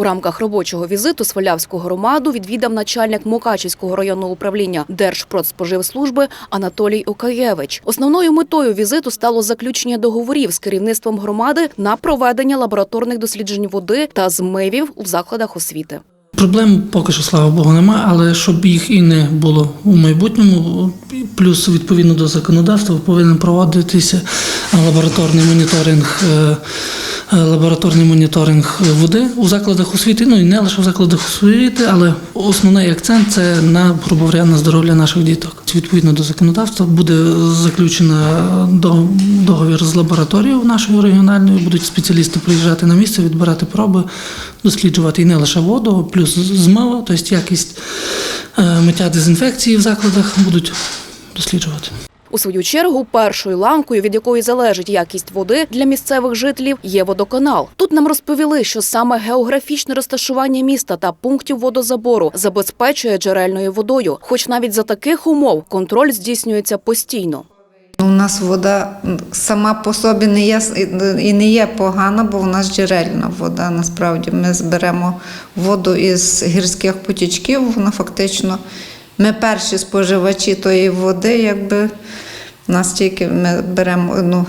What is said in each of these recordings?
У рамках робочого візиту Свалявську громаду відвідав начальник Мукачівського районного управління Держпродспоживслужби Анатолій Окаєвич. Основною метою візиту стало заключення договорів з керівництвом громади на проведення лабораторних досліджень води та змивів у закладах освіти. Проблем поки що, слава Богу, немає, але щоб їх і не було у майбутньому, плюс відповідно до законодавства повинен проводитися лабораторний моніторинг. Лабораторний моніторинг води у закладах освіти, ну і не лише в закладах освіти, але основний акцент це на грубо здоров'я наших діток. Відповідно до законодавства буде заключено до- договір з лабораторією нашою регіональною. Будуть спеціалісти приїжджати на місце, відбирати проби, досліджувати і не лише воду, плюс змива, тобто якість е, миття дезінфекції в закладах будуть досліджувати. У свою чергу, першою ланкою, від якої залежить якість води для місцевих жителів, є водоканал. Тут нам розповіли, що саме географічне розташування міста та пунктів водозабору забезпечує джерельною водою. Хоч навіть за таких умов контроль здійснюється постійно. У нас вода сама по собі не є і не є погана, бо в нас джерельна вода. Насправді ми зберемо воду із гірських потічків. Вона фактично ми перші споживачі тої води, якби настільки ми беремо, ну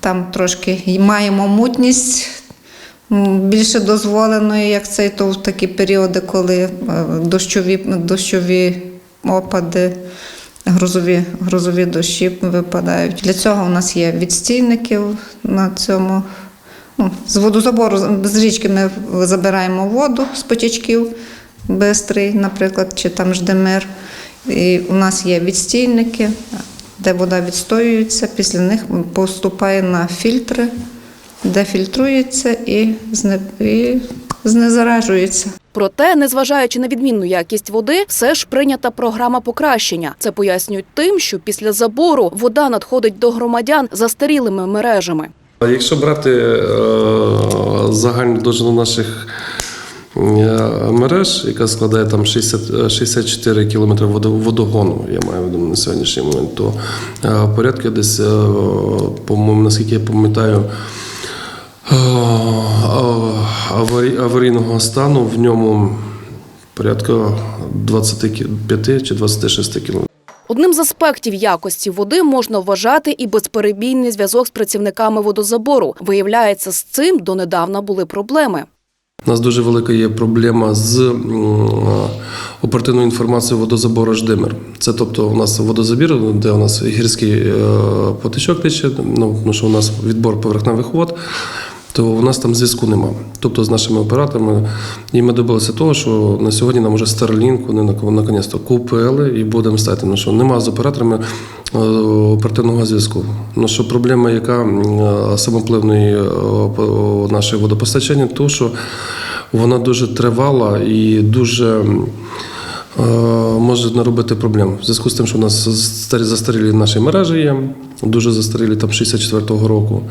там трошки маємо мутність. Більше дозволеної, як цей, то в такі періоди, коли е, дощові, дощові опади, грозові, грозові дощі випадають. Для цього у нас є відстійники на цьому. Ну, з водозабору з річки ми забираємо воду з потічків, бистрий, наприклад, чи там ждемир. І у нас є відстійники, де вода відстоюється, після них поступає на фільтри, де фільтрується і, знезаражується. Проте, незважаючи на відмінну якість води, все ж прийнята програма покращення. Це пояснюють тим, що після забору вода надходить до громадян застарілими мережами. Якщо брати е, загальну довжину наших мереж, яка складає там 60, е, 64 кілометри водо- водогону, я маю виду на сьогоднішній момент, то е, порядка десь, е, по-моєму, наскільки я пам'ятаю, е, аварійного стану в ньому порядка 25 чи 26 кілометрів. Одним з аспектів якості води можна вважати і безперебійний зв'язок з працівниками водозабору. Виявляється, з цим донедавна були проблеми. У нас дуже велика є проблема з оперативною інформацією водозабору Ждимир. Це тобто у нас водозабір, де у нас гірський е, потічок тече, ну, тому що у нас відбор поверхневих вод, то у нас там зв'язку нема. Тобто з нашими операторами. І ми добилися того, що на сьогодні нам вже Starlink вони на- наконець-то купили і будемо стати. Ну, що нема з операторами е, оперативного зв'язку. Ну, що проблема, яка е, самопливної е, нашої водопостачання, то що вона дуже тривала і дуже може наробити проблем. В зв'язку з тим, що у нас старі застарілі наші мережі є, дуже застарілі там 64-го року,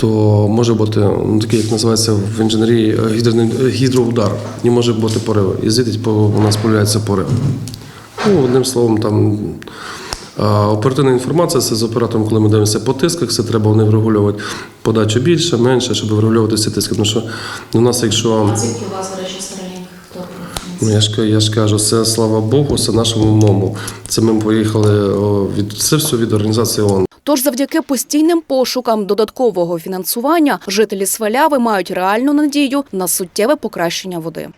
то може бути ну, такий, як називається в інженерії е, е, гідроудар. І може бути пориви. І звідти по- у нас з'являється порив. Ну, одним словом, там. А оперативна інформація це з оператором, коли ми дивимося по тисках, це треба вони врегулювати подачу більше, менше, щоб врегулювати ці тиски. Тому що у нас, якщо Звідки у вас, до речі, Starlink? Хто ну, я ж, я ж кажу, це слава Богу, це нашому мому. Це ми поїхали від це все від організації ООН. Тож, завдяки постійним пошукам додаткового фінансування, жителі Сваляви мають реальну надію на суттєве покращення води.